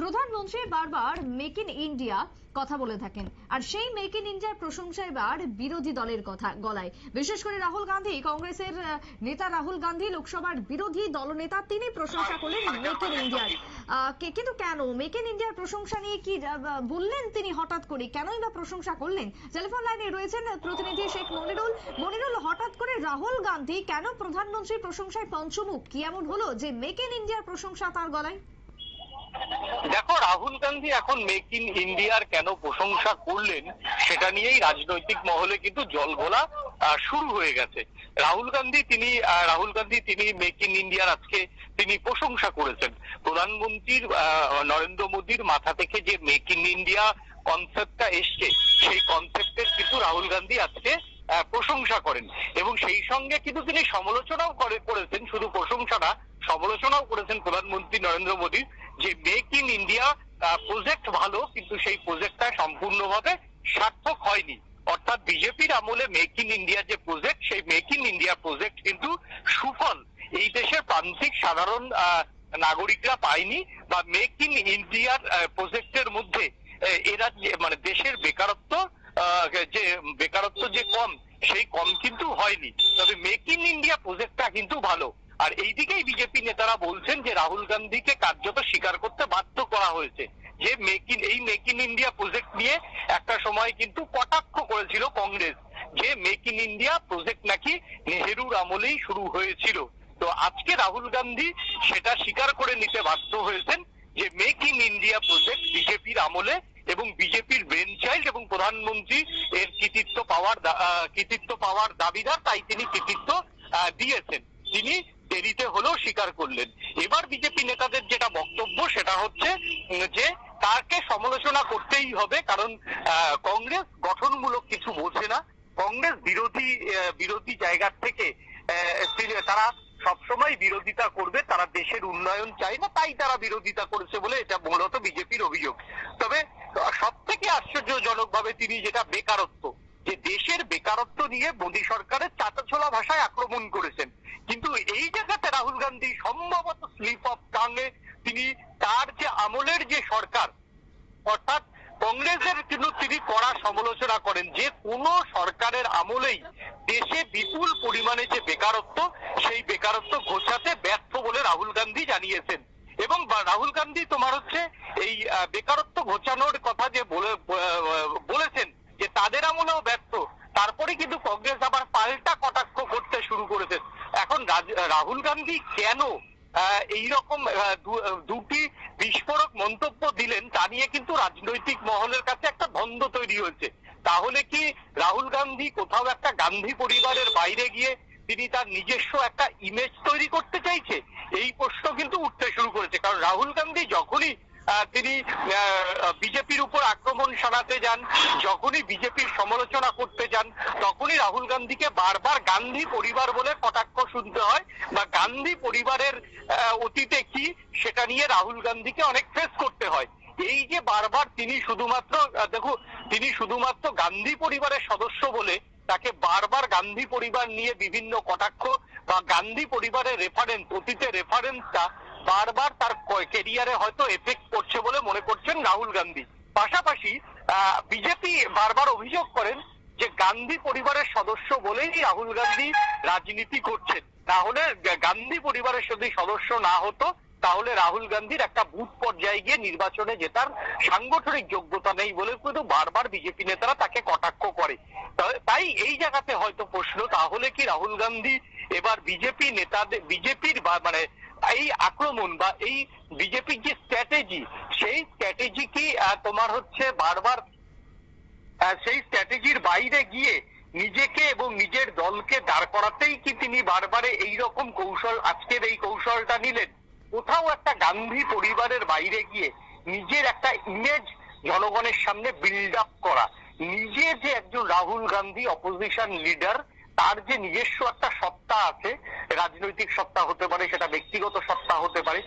প্রধানমন্ত্রী বারবার make in India কথা বলে থাকেন। আর সেই মেক ইন ইন্ডিয়ার প্রশংসা এবার বিরোধী দলের কথা গলায়। বিশেষ করে রাহুল গান্ধী, কংগ্রেসের নেতা রাহুল গান্ধী লোকসভার বিরোধী দলনেতা, তিনি প্রশংসা করলেন মেক ইন ইন্ডিয়ার কিন্তু কেন? মেক ইন ইন্ডিয়ার প্রশংসা নিয়ে কি বললেন তিনি হঠাৎ করে? কেনই বা প্রশংসা করলেন? টেলিফোন লাইনে রয়েছেন প্রতিনিধি শেখ মনিরুল। মনিরুল, হঠাৎ করে রাহুল গান্ধী কেন প্রধানমন্ত্রীর প্রশংসায় পঞ্চমুখ? কি এমন হলো যে মেক ইন ইন্ডিয়ার প্রশংসা তার গলায়? দেখো, রাহুল গান্ধী এখন মেক ইন ইন্ডিয়ার কেন প্রশংসা করলেন, সেটা নিয়েই রাজনৈতিক মহলে কিন্তু জল ঘোলা শুরু হয়ে গেছে। রাহুল গান্ধী তিনি রাহুল গান্ধী তিনি মেক ইন ইন্ডিয়ার আজকে তিনি প্রশংসা করেছেন। প্রধানমন্ত্রীর নরেন্দ্র মোদীর মাথা থেকে যে মেক ইন ইন্ডিয়া কনসেপ্টটা এসছে, সেই কনসেপ্টের কিন্তু রাহুল গান্ধী আজকে প্রশংসা করেন। এবং সেই সঙ্গে কিন্তু তিনি সমালোচনাও করে, করেছেন, শুধু প্রশংসা না, সমালোচনাও করেছেন প্রধানমন্ত্রী নরেন্দ্র মোদী যে মেক ইন ইন্ডিয়া প্রজেক্ট ভালো, কিন্তু সেই প্রজেক্টটা সম্পূর্ণভাবে সার্থক হয়নি। অর্থাৎ বিজেপির আমলে মেক ইন ইন্ডিয়া যে প্রজেক্ট সেই মেক ইন ইন্ডিয়া প্রজেক্ট কিন্তু সুফল। এই দেশের প্রান্তিক সাধারণ নাগরিকরা পায়নি বা মেক ইন ইন্ডিয়ার প্রজেক্টের মধ্যে এরা মানে দেশের বেকারত্ব যে বেকারত্ব যে কম, সেই কম কিন্তু হয়নি। তবে মেক ইন ইন্ডিয়া প্রজেক্টটা কিন্তু ভালো। আর এইদিকেই বিজেপি নেতারা বলছেন যে রাহুল গান্ধীকে কার্যত স্বীকার করতে বাধ্য করা হয়েছে। যে মেক ইন এই মেক ইন ইন্ডিয়া প্রজেক্ট নিয়ে একটা সময় কিন্তু কটাক্ষ করেছিল কংগ্রেস। যে মেক ইন ইন্ডিয়া প্রজেক্ট নাকি নেহেরুর আমলেই শুরু হয়েছিল। তো আজকে রাহুল গান্ধী সেটা স্বীকার করে নিতে বাধ্য হয়েছেন যে মেক ইন ইন্ডিয়া প্রজেক্ট বিজেপির আমলে এবং বিজেপির ব্রেন চাইল্ড এবং প্রধানমন্ত্রী এর কৃতিত্ব পাওয়ার কৃতিত্ব পাওয়ার দাবিদার, তাই তিনি কৃতিত্ব দিয়েছেন। তিনি দেরিতে হলেও স্বীকার করলেন। এবার বিজেপি নেতাদের যেটা বক্তব্য সেটা হচ্ছে যে তাকে সমালোচনা করতেই হবে, কারণ কংগ্রেস গঠনমূলক কিছু বোঝে না। কংগ্রেস বিরোধী বিরোধী জায়গার থেকে তারা সবসময় বিরোধিতা করবে, তারা দেশের উন্নয়ন চায় না, তাই তারা বিরোধিতা করেছে বলে এটা মূলত বিজেপির অভিযোগ। তবে সব থেকে আশ্চর্যজনক ভাবে তিনি যেটা বেকারত্ব যে দেশের বেকারত্ব নিয়ে মোদী সরকারের চাটাছোলা ভাষায় আক্রমণ করেছেন। কিন্তু এই জায়গাতে রাহুল গান্ধী সম্ভবত স্লিপ অফ টাঙ্গে তিনি তার যে আমলের যে সরকার, অর্থাৎ কংগ্রেসের কিন্তু তিনি কড়া সমালোচনা করেন যে কোন সরকারের আমলেই দেশে বিপুল পরিমাণে যে বেকারত্ব, সেই বেকারত্ব ঘোষাতে ব্যর্থ বলে রাহুল গান্ধী জানিয়েছেন। এবং রাহুল গান্ধী তোমার হচ্ছে এই বেকারত্ব ঘোচানোর কথা যে বলেছেন তাদের আমলেও ব্যর্থ তারপরে কিন্তু কংগ্রেস আবার পাল্টা কটাক্ষ করতে শুরু করেছেন এখন রাহুল গান্ধী কেন এই রকম দুটি বিস্ফোরক মন্তব্য দিলেন, তা নিয়ে কিন্তু রাজনৈতিক মহলের কাছে একটা দ্বন্দ্ব তৈরি হয়েছে। তাহলে কি রাহুল গান্ধী কোথাও একটা গান্ধী পরিবারের বাইরে গিয়ে তিনি তার নিজস্ব একটা ইমেজ তৈরি করতে চাইছে? এই প্রশ্ন কিন্তু উঠতে শুরু করেছে। কারণ রাহুল গান্ধী যখনই তিনি বিজেপির উপর আক্রমণ শানাতে যান, যখনই বিজেপির সমালোচনা করতে যান, তখনই রাহুল গান্ধীকে বারবার গান্ধী পরিবার বলে কটাক্ষ শুনতে হয়। বা গান্ধী পরিবারের অতীতে কি, সেটা নিয়ে রাহুল গান্ধীকে অনেক ফেস করতে হয়। এই যে বারবার তিনি শুধুমাত্র দেখো, তিনি শুধুমাত্র গান্ধী পরিবারের সদস্য বলে তাকে বারবার গান্ধী পরিবার নিয়ে বিভিন্ন কটাক্ষ বা গান্ধী পরিবারের রেফারেন্স অতীতে রেফারেন্সটা বারবার তার কেরিয়ারে হয়তো এফেক্ট করছে বলে মনে করছেন রাহুল গান্ধী। পাশাপাশি বিজেপি বারবার অভিযোগ করেন যে গান্ধী পরিবারের সদস্য বলেই রাহুল গান্ধী রাজনীতি করছেন। তাহলে গান্ধী পরিবারের যদি সদস্য না হতো, তাহলে রাহুল গান্ধীর একটা বুথ পর্যায়ে গিয়ে নির্বাচনে জেতার সাংগঠনিক যোগ্যতা নেই বলে কিন্তু বারবার বিজেপি নেতারা তাকে কটাক্ষ করে। তাই এই জায়গাতে হয়তো প্রশ্ন, তাহলে কি রাহুল গান্ধী এবার বিজেপি নেতাদের, বিজেপির মানে এই আক্রমণ বা এই বিজেপির যে স্ট্র্যাটেজি সেই স্ট্র্যাটেজি কি তোমার হচ্ছে বারবার সেই স্ট্র্যাটেজির বাইরে গিয়ে নিজেকে এবং নিজের দলকে দাঁড় করাতেই কি তিনি বারবারে এই রকম কৌশল, আজকের এই কৌশলটা নিলেন? কোথাও একটা গান্ধী পরিবারের বাইরে গিয়ে নিজের একটা ইমেজ জনগণের সামনে বিল্ড আপ করা, নিজে যে একজন রাহুল গান্ধী অপোজিশন লিডার তার যে নিজস্ব একটা সত্তা আছে, রাজনৈতিক সত্তা হতে পারে, সেটা ব্যক্তিগত সত্তা হতে পারে,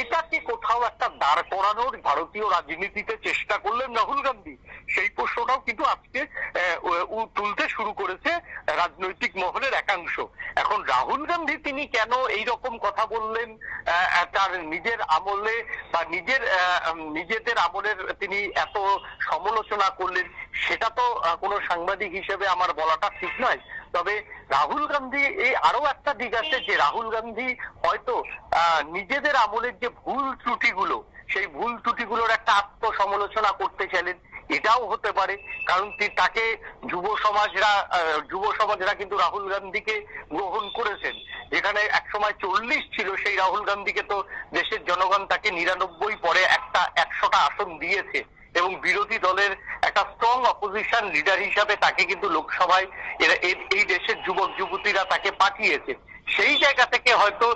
এটাকে কোথাও একটা দাঁড় করানোর ভারতীয় রাজনীতিতে চেষ্টা করলেন রাহুল গান্ধী। সেই প্রশ্নটাও কিন্তু আজকে তুলতে শুরু করেছে রাজনৈতিক মহলের একাংশ। এখন রাহুল গান্ধী তিনি কেন এই রকম কথা বললেন তার নিজের আমলে বা নিজের নিজেদের আমলের তিনি এত সমালোচনা করলেন, সেটা তো কোনো সাংবাদিক হিসেবে আমার বলাটা ঠিক নয়। তবে রাহুল গান্ধী, এই আরও একটা দিক আছে যে রাহুল গান্ধী হয়তো নিজেদের আমলের যে ভুল ত্রুটিগুলো, সেই ভুল ত্রুটিগুলোর একটা আত্মসমালোচনা করতে চাইলেন। এটাও হতে পারে, কারণ তাকে যুব সমাজরা যুব সমাজরা কিন্তু রাহুল গান্ধীকে গ্রহণ করেছেন। যেখানে একসময় চল্লিশ ছিল, সেই রাহুল গান্ধীকে তো দেশের জনগণ তাকে নিরানব্বই পরে একটা একশোটা আসন দিয়েছে। এবং বিরোধী দলের একটা স্ট্রং অপোজিশন লিডার হিসাবে তাকে কিন্তু লোকসভায় এই দেশের যুবক, যুবতীরা তাকে পাঠিয়েছে। সেই জায়গা থেকে হয়তো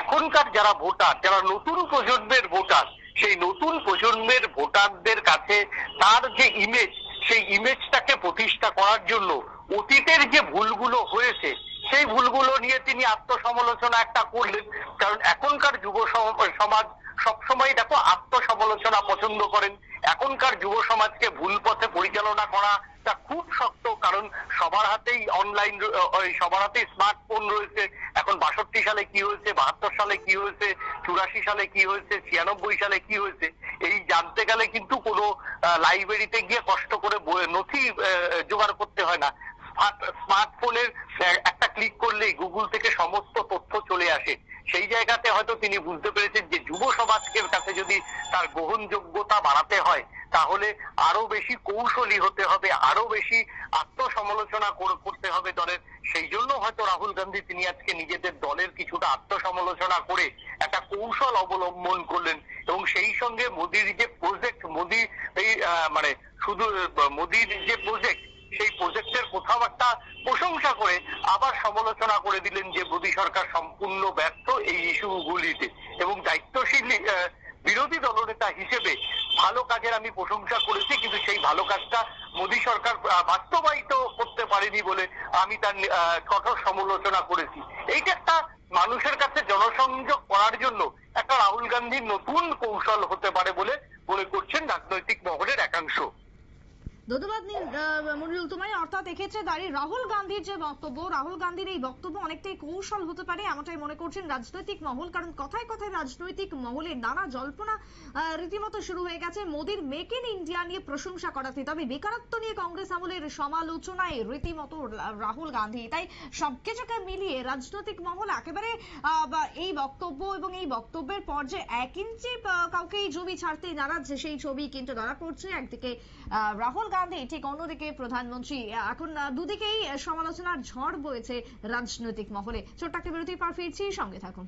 এখনকার যারা ভোটার, যারা নতুন প্রজন্মের ভোটার, সেই নতুন প্রজন্মের ভোটারদের কাছে তার যে ইমেজ সেই ইমেজটাকে প্রতিষ্ঠা করার জন্য অতীতের যে ভুলগুলো হয়েছে, সেই ভুলগুলো নিয়ে তিনি আত্মসমালোচনা একটা করলেন। কারণ এখনকার যুব সমাজ সবসময় দেখো আত্মসমালোচনা পছন্দ করেন। এখনকার যুব সমাজকে ভুল পথে পরিচালনা করা, তা খুব শক্ত, কারণ সবার হাতেই অনলাইন সবার হাতেই স্মার্টফোন রয়েছে। এখন বাষট্টি সালে কি হয়েছে, বাহাত্তর সালে কি হয়েছে, চুরাশি সালে কি হয়েছে, ছিয়ানব্বই সালে কি হয়েছে, এই জানতে গেলে কিন্তু কোনো লাইব্রেরিতে গিয়ে কষ্ট করে নথি জোগাড় করতে হয় না। স্মার্ট- স্মার্টফোনের একটা ক্লিক করলেই গুগল থেকে সমস্ত তথ্য চলে আসে। সেই জায়গাতে হয়তো তিনি বুঝতে পেরেছেন যে যুব সমাজকে কাছে যদি তার গ্রহণযোগ্যতা বাড়াতে হয়, তাহলে আরও বেশি কৌশলী হতে হবে, আরও বেশি আত্মসমালোচনা করতে হবে দলের। সেই জন্য হয়তো রাহুল গান্ধী তিনি আজকে নিজেদের দলের কিছুটা আত্মসমালোচনা করে একটা কৌশল অবলম্বন করলেন এবং সেই সঙ্গে মোদির যে প্রজেক্ট মোদি এই মানে শুধু মোদির যে প্রজেক্ট সেই প্রজেক্টের কোথাও একটা প্রশংসা করে আবার সমালোচনা করে দিলেন যে মোদী সরকার সম্পূর্ণ ব্যর্থ এই ইস্যুগুলিতে এবং দায়িত্বশীল বিরোধী দলনেতা হিসেবে ভালো কাজের আমি প্রশংসা করেছি, কিন্তু সেই ভালো কাজটা মোদী সরকার বাস্তবায়িত করতে পারেনি বলে আমি তার কঠোর সমালোচনা করেছি। এইটা একটা মানুষের কাছে জনসংযোগ করার জন্য একটা রাহুল গান্ধীর নতুন কৌশল হতে পারে বলে মনে করছেন একাংশ ধন্যবাদ মনিরুল, তোমায়। অর্থাৎ এক্ষেত্রে দাঁড়িয়ে রাহুল গান্ধীর যে বক্তব্য, রাহুল গান্ধীর এই বক্তব্য অনেকটাই কৌশল হতে পারে, এমনটাই মনে করছেন রাজনৈতিক মহল, কারণ কথায় কথায় রাজনৈতিক মহলে নানা জল্পনা রীতিমতো শুরু হয়ে গেছে মোদির মেক ইন ইন্ডিয়া নিয়ে প্রশংসা করাতে। তবে বেকারত্ব নিয়ে কংগ্রেস আমলের সমালোচনায় রীতিমতো রাহুল গান্ধী। তাই সবকিছুকে মিলিয়ে রাজনৈতিক মহল একেবারে এই বক্তব্য এবং এই বক্তব্যের পর যে এক ইঞ্চি কাউকে এই ছবি ছাড়তে নারাজ, সেই ছবি কিন্তু ধরা পড়ছে একদিকে রাহুল গান্ধী ঠিক অন্যদিকে প্রধানমন্ত্রী, এখন দুদিকেই সমালোচনার ঝড় বয়েছে রাজনৈতিক মহলে। ছোট্ট একটা বিরতির পর ফিরছি, সঙ্গে থাকুন।